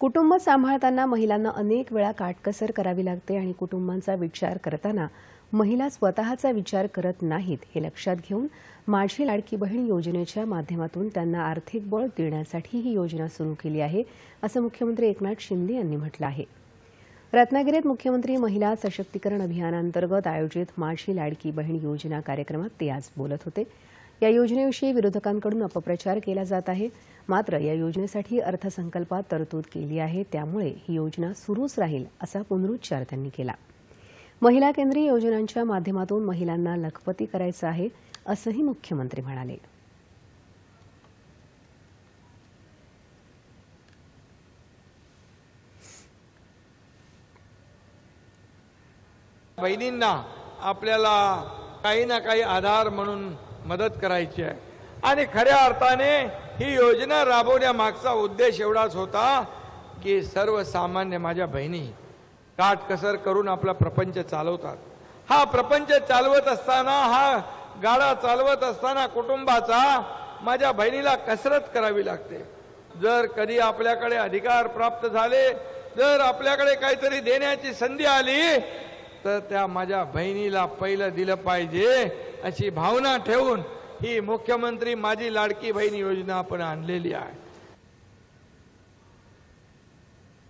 कुटुंब सांभाळताना महिलांना अनेक वेळा काटकसर करावी लागते आणि कुटुंबांचा विचार करताना महिला स्वतःचा विचार करत नाहीत हे लक्षात घेऊन माझी लाडकी बहीण योजनेच्या माध्यमातून त्यांना आर्थिक बळ देण्यासाठी ही योजना सुरू केली आहे असं मुख्यमंत्री एकनाथ शिंदे यांनी म्हटलं आहे. रत्नागिरीत मुख्यमंत्री महिला सशक्तीकरण अभियानांतर्गत आयोजित माझी लाडकी बहीण योजना कार्यक्रमात ते आज बोलत होते. या योजनेविषयी विरोधकांकडून अपप्रचार केला जात आहे. मात्र या योजनेसाठी अर्थसंकल्पात तरतूद केली आहे. त्यामुळे ही योजना सुरूच राहील असा पुनरुच्चार त्यांनी केला. महिला केंद्रीय योजनांच्या माध्यमातून महिलांना लखपती करायचं आहे असंही मुख्यमंत्री म्हणाले. बहिणींना आपल्याला काही ना काही आधार म्हणून मदत करायची आहे. आणि खऱ्या अर्थाने ही योजना राबवण्यामागचा उद्देश एवढाच होता की सर्वसामान्य माझ्या बहिणी काटकसर करून आपला प्रपंच चालवतात. हा प्रपंच चालवत असताना हा गाडा चालवत असताना कुटुंबाचा माझ्या बहिणीला कसरत करावी लागते. जर कधी आपल्याकडे अधिकार प्राप्त झाले जर आपल्याकडे काहीतरी देण्याची संधी आली तर त्या माझ्या बहिणीला पहिलं दिलं पाहिजे अशी भावना ठेवून ही मुख्यमंत्री माझी लाडकी बहीण योजना आपण आणलेली आहे.